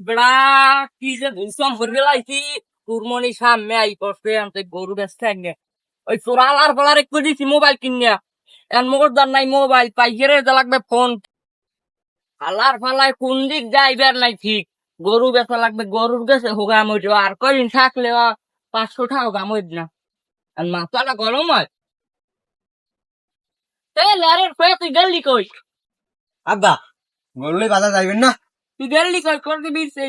বেড়া, কি যে ভুলসাম করে লাইছি কুরমনি সামনে আই পড়ছে আমি গরু ব্যস্ত ওই তোর আলার পালার একটু দিছি মোবাইল কিনিয়া এখন মোর দার নাই মোবাইল পাইকারে যা লাগবে ফোন। আলার ফালায় কোন দিক যাইবার নাই ঠিক। গরু বেচা লাগবে, গরুর গেছে হোগা মরিব আর কদিন থাকলে পাঁচশো টাকা হোগা মরিব না। আর মাথাটা গরম হয়। লারের কয়ে তুই গেলি কই? আব্বা গরুলে বাজার যাইবেন না? তুই গেলি কই করে দিবি সেই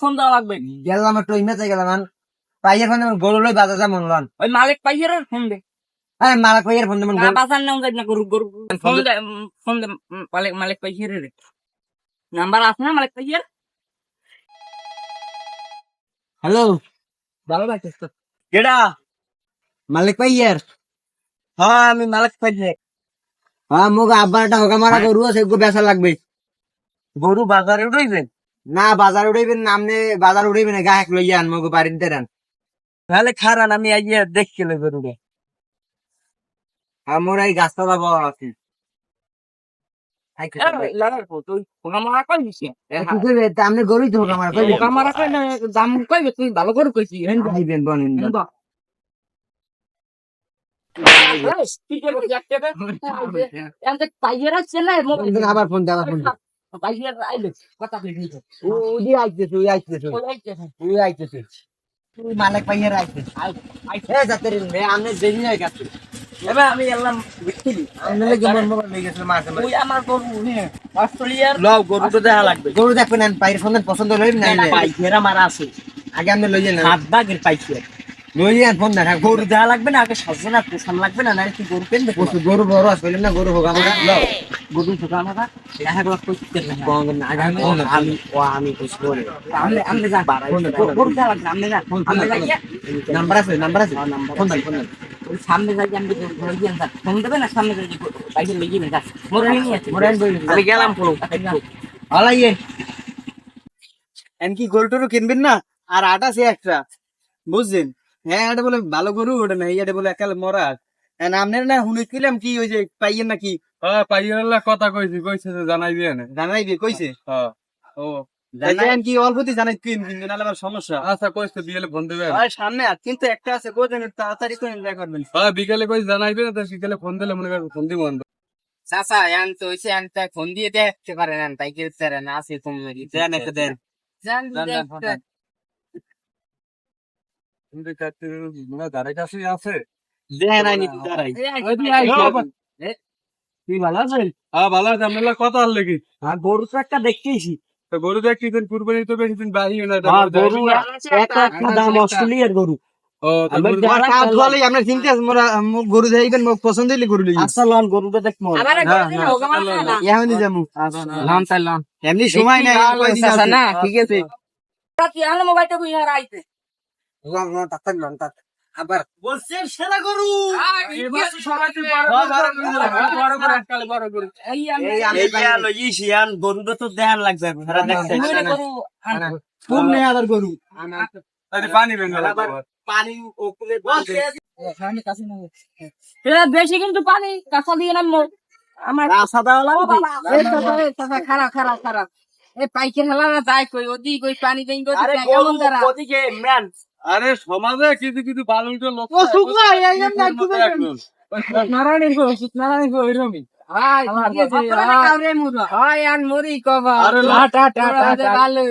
ফোন দেওয়া লাগবে গেলাম একটু গেলাম আন। পাইয়ের ফোন যা মন লন। ওই মালিক ফোন দে। আরে মালা পাইয়ের ফোন নাম যাই না গরু গরু ফোন দে। ফোন দে উম, মালিক মালিক নাম্বার আছে না মালিক হ্যালো। ভালো লাগছে তো। কেডা? মালিক পাইয়ের হ্যাঁ আমি মালিক পাইয়ে হ্যাঁ মোক আব্বার একটা হোকা মারা গরু আছে বেচা লাগবে। গরু বাজারে উঠাইছেন না বাজার উঠাইবেন না আপনি বাজার উঠাইবেন না গায়ে লইয়া আন মোক বাড়িতে দেন তাহলে খারান আমি আইয়া দেখছি গরুটা আমার এই গাছতলা বড় আছে ভালো করে কইছি আবার ফোন আবার ফোন দে পাইয়ার আইলে কথা কই দিছে উদি আইতেছে উই আইতেছে। উই আইতেছে। তুই মালিক পাইয়ের আইতেছে। এ যাতে রে আমনে দেরি হয়ে গেছে। এবার আমি এলাম বিক্রি। আমনে লাগে মন ওই আমার গরু নিয়ে অস্ট্রেলিয়ার। লও গরুটা দেখা লাগবে। গরু দেখবেন পাইয়ের ফোন পছন্দ না পাইকারা মারা আছে। আগে আপনি লইয়েন না হাত বাগের পাইকার ফোন না গরু দেওয়া লাগবে না আগে পোষণ লাগবে না নাহলে তুই গরু গরু গরু বড় আছে বললেন না গরু হোক আমরা লও গরু এক লাখ না। আমি আমি ও আমি বুঝব রে আমনে আমনে যা গরু দেওয়া লাগবে আমনে যা আমনে যা নাম্বার আছে নাম্বার আছে? ফোন দেন ফোন দেন সামনে যাই আমি ঘরে গিয়ে ফোন দেবে না সামনে যাই বাইরে লেগে না যা। নিয়ে আছে মোরাইন বই আমি গেলাম পুরো আলাইয়ে এন কি গরু টরু কিনবেন না আর আটা সে একটা। বুঝছেন? হ্যাঁ এটা বলে ভালো গরু ওটা না এটা বলে একাল মরা। এন আপনার না হুনে কিলাম কি ওই যে পাইয়েন নাকি হ্যাঁ পাইয়ার কথা কইছি কইছে জানাইবি এনে জানাই দিয়ে কইছে? হ্যাঁ ও। কি অল্পতি কিন্তু নাহলে আবার সমস্যা। আচ্ছা বিকেলে ফোন দেবে আর সামনে আর কিন্তু একটা আছে কোজন তাড়াতাড়ি করে দেখা করবেন। হ্যাঁ বিকেলে কইছে জানাইবি না তো বিকেলে ফোন দিলে মনে কর ফোন দিব চাচা ইয়ান তো হইছে তাই ফোন দিয়ে দেখতে পারেন তাই তারা না আছে তুমি দেন একটা দেন। জান। কিন্তু কাছে আছে দেন আইনি দাঁড়াই তুই ভালো আছেন হ্যাঁ ভালো আছে আপনার কথা আর লেগে আর গরু তো একটা দেখতেইছি তো গরু দেখ কিছুদিন কুরবানি তো বেশি দিন বাড়ি না গরু এক একটা দাম অস্ট্রেলিয়ার গরু তো গরু- পছন্দ হইলে গরু আচ্ছা লন গরুটা দেখ মোর আবার গরু হোগা মারা না এখনই যামু লাম তাই লাম এমনি সময় নাই ঠিক আছে মোবাইলটা আবার বলছেন সেরা গরু। এই এই আমি লইছি আন গরুটা তো দেখান লাগবে সারা দেখতে খুব নেই আবার গরু? পানি পানি বেশি কিন্তু পানি কাঁচা দিয়ে নামবো। আমার খারাপ খারাপ খারাপ এই পাইকের হেলা না যাই কই ওদি কই পানি দেই কই আরে কেমন তারা ওদিকে ম্যান। আরে সমাজে কিছু কিছু ভালো উল্টো লোক নারায়ণের গো নারায়ণের গো ভালো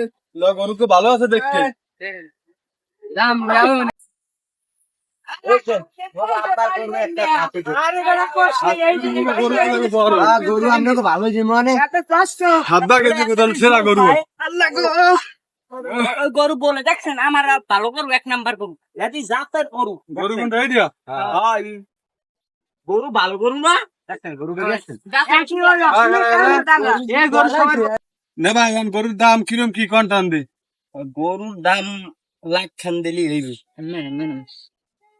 গরু তো ভালো আছে দেখতে। গরু আমরা তো ভালো যে মানে। এত কষ্ট। হাব্বা কেজি সেরা গরু। আল্লাহ গরু বলে দেখছেন আমার ভালো গরু এক নাম্বার গরু। এদি জাতের গরু গরু কোনটা এই গরু ভালো গরু না? দেখছেন গরু বেরিয়ে কি? হলো? এই গরু সবাই নে ভাই গরুর দাম কিরম কি কন্টান দি? গরুর দাম লাখ খান দিলি না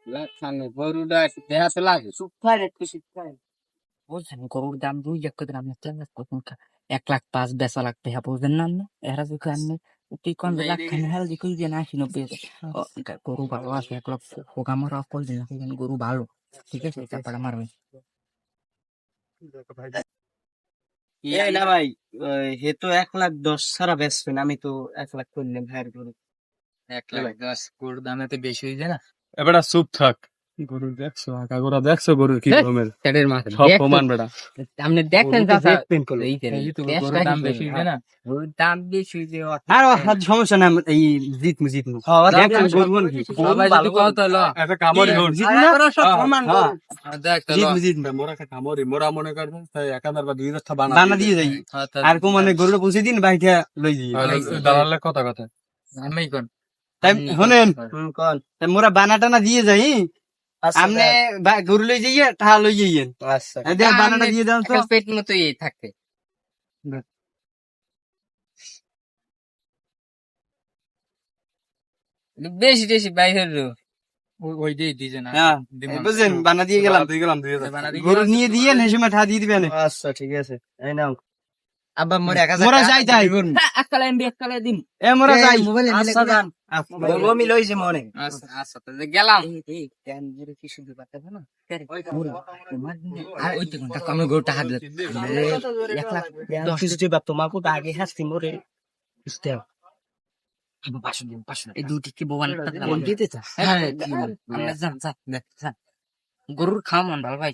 লাখ খানে গরুটা দেহাতে লাগে। সুপার একটু সুপার বলছেন গরুর দাম দুই লাখ করে আমি এক লাখ পাঁচ বেচা লাখ টাকা বুঝলেন না এরা যদি আমি তুই কোন লাখ খানে হেল দি কই নব্বই হাজার। গরু ভালো আছে এক করে দিন গরু ভালো। ঠিক আছে চাপাটা মারবে। এই না ভাই হে তো এক লাখ দশ ছাড়া বেচবেন আমি তো এক লাখ করলাম ভাইয়ের গরু। এক লাখ দশ গরুর দাম এত বেশি হয়ে যায় না। এবারে চুপ থাক। গরু দেখছ গোরা দেখছ গরু কি হ্যাঁ। রকমের পেটের মাথা সব প্রমাণ বেটা। আপনি দেখেন গরু তো চাচা দেখবেন করল। এই যে, এই তো গরুর দাম বেশি হয়ে করবেন? যায় না গরুর দাম বেশি হয়ে অত- আর আর সমস্যা না এই জিতমু জিতমু দেখেন গরু কোন কি সবাই যদি কত ল একটা কামড় ঘর জিতমু না সমান হ্যাঁ, দেখ তো ল। জিতমু জিতমু মোরা একটা কামড়ি মোরা মনে করবেন তাই এক হাজার বা দুই হাজার বানা বানা দিয়ে যাই। হ্যাঁ, আর কো মানে গরুটা পৌঁছে দিন বাইটা লই দিয়ে দালালে কথা কথা আমি কোন? তাই শোনেন। তাই মোরা বানা টানা দিয়ে যাই। আমনে বা- গরু লই যাইয়ে তা লই যাইয়েন। আচ্ছা। বানাটা দিয়ে দাও তো। পেট মতো এই থাকে। বেশি বেশি বাইরের ওই- ওই দিয়ে হ্যাঁ। বুঝলেন বানা দিয়ে গেলাম। দিয়ে গেলাম দিয়ে গরু। নিয়ে দিয়ে সময় ঠা দিয়ে দিবেন। আচ্ছা ঠিক আছে। এই নাও। আব্বা মোরা মোরা যাই দিন। এ মোরা যাই। আচ্ছা। বলব লইছি মনে। আচ্ছা। আচ্ছা গেলাম। আর ওই তো ঘণ্টা কমে গরুটা হাত দিল। এক লাখ দশ কিছু বাপ তোমাকে তো আগে হাসতি মোরে। বুঝতে এই দুটি কি বোবান দিতে হ্যাঁ গরুর খাওয়া মন ভালো ভাই